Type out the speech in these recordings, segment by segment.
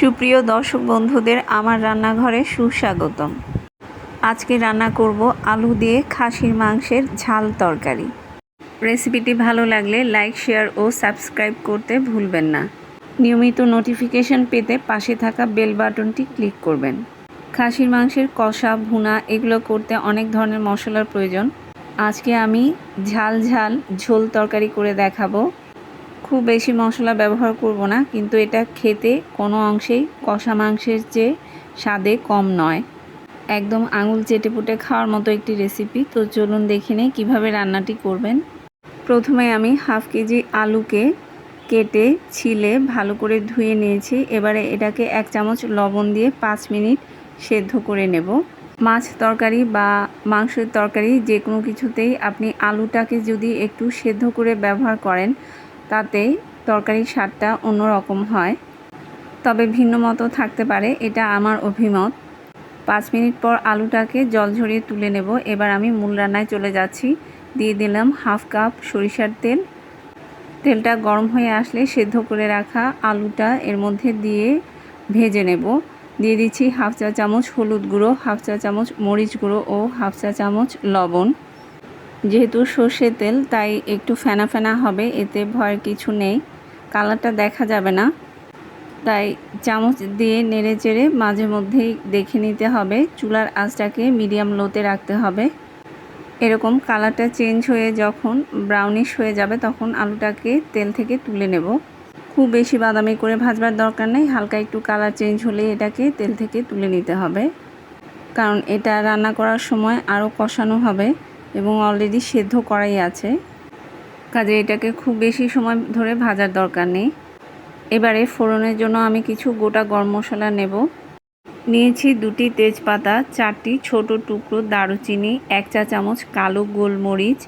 সুপ্রিয় দর্শক বন্ধুদের, আমার রান্নাঘরে সুস্বাগতম। আজকে রান্না করব আলু দিয়ে খাসির মাংসের ঝাল তরকারি। রেসিপিটি ভালো লাগলে লাইক, শেয়ার ও সাবস্ক্রাইব করতে ভুলবেন না। নিয়মিত নোটিফিকেশন পেতে পাশে থাকা বেল বাটনটি ক্লিক করবেন। খাসির মাংসের কষা, ভুনা এগুলো করতে অনেক ধরনের মশলার প্রয়োজন। আজকে আমি ঝাল ঝাল ঝোল তরকারি করে দেখাবো। খুব বেশি মশলা ব্যবহার করব না, কিন্তু এটা খেতে কোনো অংশেই কষা মাংসের চেয়ে স্বাদে কম নয়। একদম আঙুল চেটে পুটে খাওয়ার মতো একটি রেসিপি তো চলুন দেখে নেই কীভাবে রান্নাটি করবেন। প্রথমে আমি হাফ কেজি আলুকে কেটে ছিলে ভালো করে ধুয়ে নিয়েছি। এবারে এটাকে এক চামচ লবণ দিয়ে পাঁচ মিনিট সেদ্ধ করে নেব। মাছ তরকারি বা মাংসের তরকারি যে কোনো কিছুতেই আপনি আলুটাকে যদি একটু সেদ্ধ করে ব্যবহার করেন তাতে তরকারির স্বাদটা অন্যরকম হয়। তবে ভিন্ন মতো থাকতে পারে, এটা আমার অভিমত। পাঁচ মিনিট পর আলুটাকে জল ঝরিয়ে তুলে নেব। এবার আমি মূল রান্নায় চলে যাচ্ছি। দিয়ে দিলাম হাফ কাপ সরিষার তেল। তেলটা গরম হয়ে আসলে সেদ্ধ করে রাখা আলুটা এর মধ্যে দিয়ে ভেজে নেব। দিয়ে দিচ্ছি হাফ চা চামচ হলুদ গুঁড়ো, হাফ চা চামচ মরিচ গুঁড়ো ও হাফ চা চামচ লবণ। যেহেতু সর্ষে তেল, তাই একটু ফেনা ফেনা হবে, এতে ভয়ের কিছু নেই। কালারটা দেখা যাবে না। তাই চামচ দিয়ে নেড়ে চেড়ে মাঝে মধ্যেই দেখে নিতে হবে। চুলার আঁচটাকে মিডিয়াম লোতে রাখতে হবে। এরকম কালারটা চেঞ্জ হয়ে যখন ব্রাউনিশ হয়ে যাবে, তখন আলুটাকে তেল থেকে তুলে নেব। খুব বেশি বাদামি করে ভাজবার দরকার নেই, হালকা একটু কালার চেঞ্জ হলে এটাকে তেল থেকে তুলে নিতে হবে। কারণ এটা রান্না করার সময় আরও কষানো হবে। এবং অলরেডি সেদ্ধ করাই আছে। কাজে এটাকে খুব বেশি সময় ধরে ভাজার দরকার নেই। এবারে ফোড়নের জন্য আমি কিছু গোটা গরম মশলা নেব। নিয়েছি দুটি তেজপাতা, চারটি ছোট টুকরো দারুচিনি, এক চা চামচ কালো গোলমরিচ,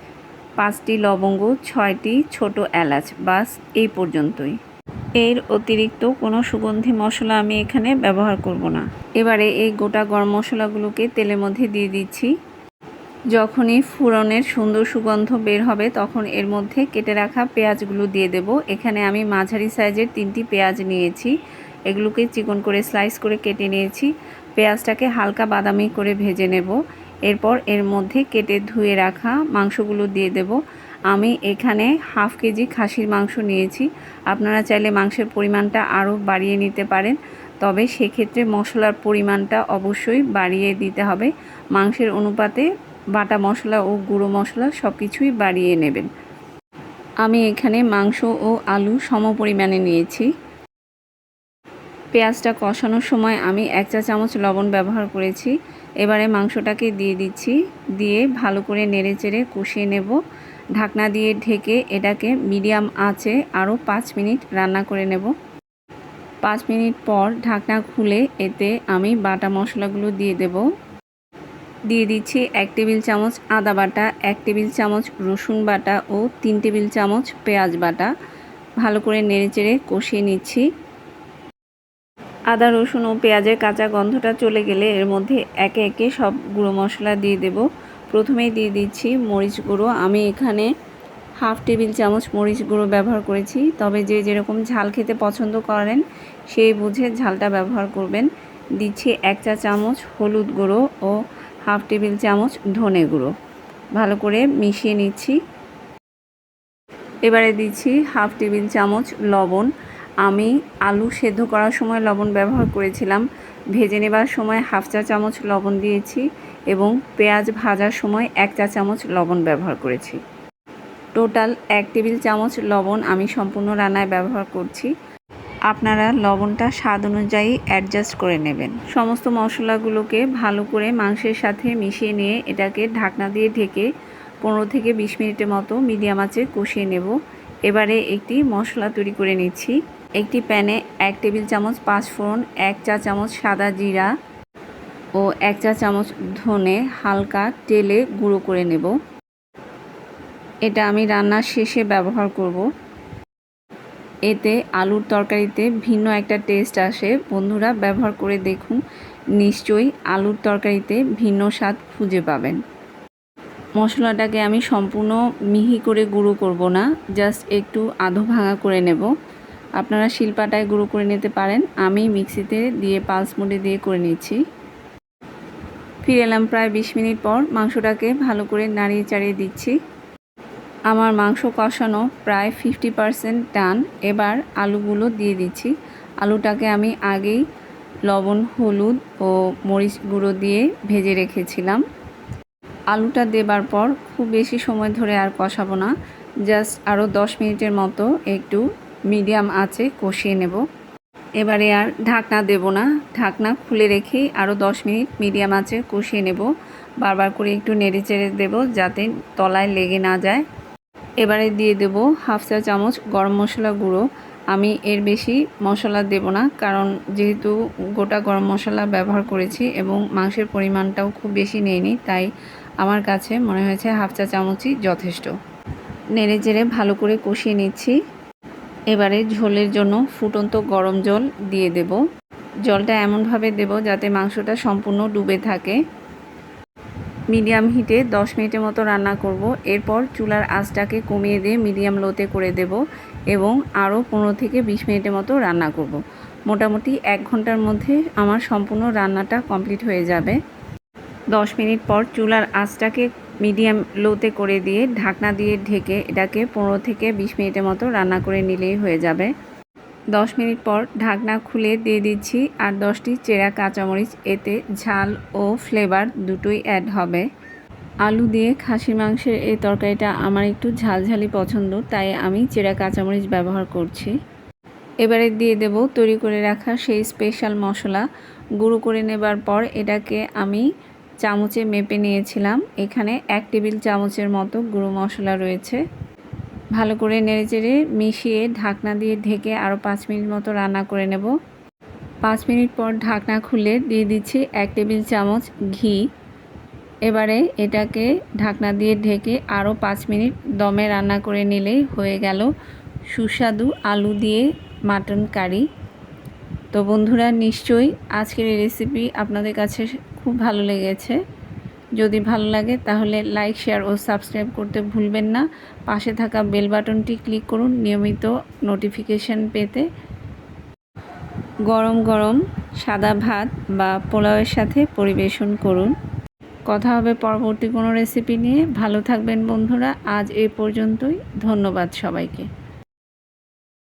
পাঁচটি লবঙ্গ, ছয়টি ছোট এলাচ, বাস এই পর্যন্তই। এর অতিরিক্ত কোনো সুগন্ধি মশলা আমি এখানে ব্যবহার করব না। এবারে এই গোটা গরম মশলাগুলোকে তেলের মধ্যে দিয়ে দিচ্ছি। যখনই ফুরনের সুন্দর সুগন্ধ বের হবে, তখন এর মধ্যে কেটে রাখা পেঁয়াজগুলো দিয়ে দেব। এখানে আমি মাঝারি সাইজের তিনটি পেঁয়াজ নিয়েছি। এগুলোকে চিকন করে স্লাইস করে কেটে নিয়েছি। পেঁয়াজটাকে হালকা বাদামি করে ভেজে নেব। এরপর এর মধ্যে কেটে ধুয়ে রাখা মাংসগুলো দিয়ে দেব। আমি এখানে হাফ কেজি খাসির মাংস নিয়েছি। আপনারা চাইলে মাংসের পরিমাণটা আরও বাড়িয়ে নিতে পারেন। তবে সেক্ষেত্রে মশলার পরিমাণটা অবশ্যই বাড়িয়ে দিতে হবে। মাংসের অনুপাতে বাটা মশলা ও গুঁড়ো মশলা সব কিছুই বাড়িয়ে নেবেন। আমি এখানে মাংস ও আলু সম পরিমাণে নিয়েছি। পেঁয়াজটা কষানোর সময় আমি এক চা চামচ লবণ ব্যবহার করেছি। এবারে মাংসটাকে দিয়ে দিচ্ছি। দিয়ে ভালো করে নেড়ে চেড়ে কষিয়ে নেব। ঢাকনা দিয়ে ঢেকে এটাকে মিডিয়াম আঁচে আরও পাঁচ মিনিট রান্না করে নেব। পাঁচ মিনিট পর ঢাকনা খুলে এতে আমি বাটা মশলাগুলো দিয়ে দেব। দিয়ে দিচ্ছি এক টেবিল চামচ আদা বাটা, এক টেবিল চামচ রসুন বাটা ও তিন টেবিল চামচ পেঁয়াজ বাটা। ভালো করে নেড়েচেড়ে কষিয়ে নিচ্ছি। আদা, রসুন ও পেঁয়াজের কাঁচা গন্ধটা চলে গেলে এর মধ্যে একে একে সব গুঁড়ো মশলা দিয়ে দেব। প্রথমেই দিয়ে দিচ্ছি মরিচ গুঁড়ো। আমি এখানে হাফ টেবিল চামচ মরিচ গুঁড়ো ব্যবহার করেছি। তবে যে যেরকম ঝাল খেতে পছন্দ করেন, সেই বুঝে ঝালটা ব্যবহার করবেন। দিচ্ছি এক চা চামচ হলুদ গুঁড়ো ও হাফ টেবিল চামচ ধনে গুঁড়ো। ভালো করে মিশিয়ে নিচ্ছি। এবারে দিচ্ছি হাফ টেবিল চামচ লবণ। আমি আলু সেদ্ধ করার সময় লবণ ব্যবহার করেছিলাম। ভেজে নেবার সময় হাফ চা চামচ লবণ দিয়েছি এবং পেঁয়াজ ভাজার সময় এক চা চামচ লবণ ব্যবহার করেছি। টোটাল এক টেবিল চামচ লবণ আমি সম্পূর্ণ রান্নায় ব্যবহার করছি। আপনারা লবণটা স্বাদ অনুযায়ী অ্যাডজাস্ট করে নেবেন। সমস্ত মশলাগুলোকে ভালো করে মাংসের সাথে মিশিয়ে নিয়ে এটাকে ঢাকনা দিয়ে ঢেকে পনেরো থেকে বিশ মিনিটের মতো মিডিয়াম আঁচে কষিয়ে নেব। এবারে একটি মশলা তৈরি করে নিচ্ছি। একটি প্যানে এক টেবিল চামচ পাঁচফোড়ন, এক চা চামচ সাদা জিরা ও এক চা চামচ ধনে হালকা তেলে গুঁড়ো করে নেব। এটা আমি রান্নার শেষে ব্যবহার করব। এতে আলুর তরকারিতে ভিন্ন একটা টেস্ট আসে। বন্ধুরা, ব্যবহার করে দেখুন। নিশ্চয়ই আলুর তরকারিতে ভিন্ন স্বাদ খুঁজে পাবেন। মশলাটাকে আমি সম্পূর্ণ মিহি করে গুঁড়ো করব না জাস্ট একটু আধো ভাঙা করে নেব। আপনারা শিলপাটায় গুঁড়ো করে নিতে পারেন। আমি মিক্সিতে দিয়ে পালস মোডে দিয়ে করে নিচ্ছি। ফিরে এলাম প্রায় বিশ মিনিট পর। মাংসটাকে ভালো করে নাড়িয়ে চাড়িয়ে দিচ্ছি। আমার মাংস কষানো প্রায় ফিফটি পারসেন্ট ডান এবার আলুগুলো দিয়ে দিচ্ছি। আলুটাকে আমি আগেই লবণ, হলুদ ও মরিচ গুঁড়ো দিয়ে ভেজে রেখেছিলাম। আলুটা দেবার পর খুব বেশি সময় ধরে আর কষাবো না। জাস্ট আরও দশ মিনিটের মতো একটু মিডিয়াম আছে কষিয়ে নেব। এবারে আর ঢাকনা দেব না। ঢাকনা খুলে রেখেই আরও দশ মিনিট মিডিয়াম আছে কষিয়ে নেব। বারবার করে একটু নেড়ে চেড়ে দেবো যাতে তলায় লেগে না যায়। এবারে দিয়ে দেব হাফ চা চামচ গরম মশলা গুঁড়ো। আমি এর বেশি মশলা দেব না, কারণ যেহেতু গোটা গরম মশলা ব্যবহার করেছি এবং মাংসের পরিমাণটাও খুব বেশি নেয়নি তাই আমার কাছে মনে হয়েছে হাফ চা চামচই যথেষ্ট। নেড়ে চেড়ে ভালো করে কষিয়ে নিচ্ছি। এবারে ঝোলের জন্য ফুটন্ত গরম জল দিয়ে দেব। জলটা এমনভাবে দেব যাতে মাংসটা সম্পূর্ণ ডুবে থাকে। মিডিয়াম হিটে 10 মিনিটের মতো রান্না করব। এরপর চুলার আঁচটাকে কমিয়ে দিয়ে মিডিয়াম লোতে করে দেব এবং আরও পনেরো থেকে বিশ মিনিটের মতো রান্না করব। মোটামুটি এক ঘণ্টার মধ্যে আমার সম্পূর্ণ রান্নাটা কমপ্লিট হয়ে যাবে। দশ মিনিট পর চুলার আঁচটাকে মিডিয়াম লোতে করে দিয়ে ঢাকনা দিয়ে ঢেকে এটাকে পনেরো থেকে বিশ মিনিটের মতো রান্না করে নিলেই হয়ে যাবে। দশ মিনিট পর ঢাকনা খুলে দিয়ে দিচ্ছি আর দশটি চেরা কাঁচামরিচ, এতে ঝাল ও ফ্লেভার দুটোই অ্যাড হবে। আলু দিয়ে খাসি মাংসের এই তরকারিটা আমার একটু ঝালঝালি পছন্দ, তাই আমি চেরা কাঁচামরিচ ব্যবহার করছি। এবারে দিয়ে দেব তৈরি করে রাখা সেই স্পেশাল মশলা। গুঁড়ো করে নেবার পর এটাকে আমি চামচে মেপে নিয়েছিলাম। এখানে এক টেবিল চামচের মতো গুঁড়ো মশলা রয়েছে। ভালো করে নেড়েচেড়ে মিশিয়ে ঢাকনা দিয়ে ঢেকে আরও পাঁচ মিনিট মতো রান্না করে নেব। পাঁচ মিনিট পর ঢাকনা খুলে দিয়ে দিচ্ছি এক টেবিল চামচ ঘি। এবারে এটাকে ঢাকনা দিয়ে ঢেকে আরও পাঁচ মিনিট দমে রান্না করে নিলেই হয়ে গেল সুস্বাদু আলু দিয়ে মাটন কারি। তো বন্ধুরা, নিশ্চয়ই আজকের এই রেসিপি আপনাদের কাছে খুব ভালো লেগেছে। যদি ভালো লাগে তাহলে লাইক শেয়ার ও সাবস্ক্রাইব করতে ভুলবেন না। পাশে থাকা বেল বাটনটি ক্লিক করুন নিয়মিত নোটিফিকেশান পেতে। গরম গরম সাদা ভাত বা পোলাওয়ের সাথে পরিবেশন করুন। কথা হবে পরবর্তী কোনো রেসিপি নিয়ে। ভালো থাকবেন বন্ধুরা। আজ এ পর্যন্তই। ধন্যবাদ সবাইকে।